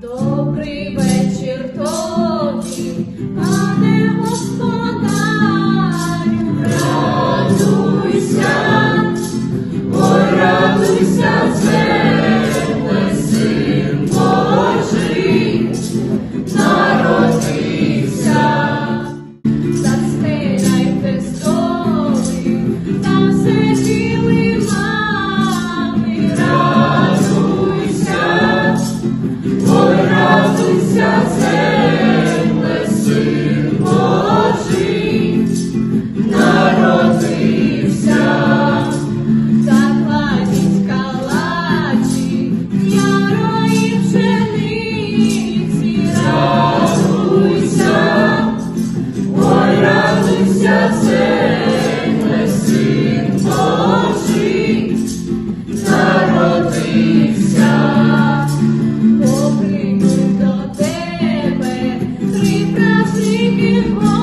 Добрий вечір comigo.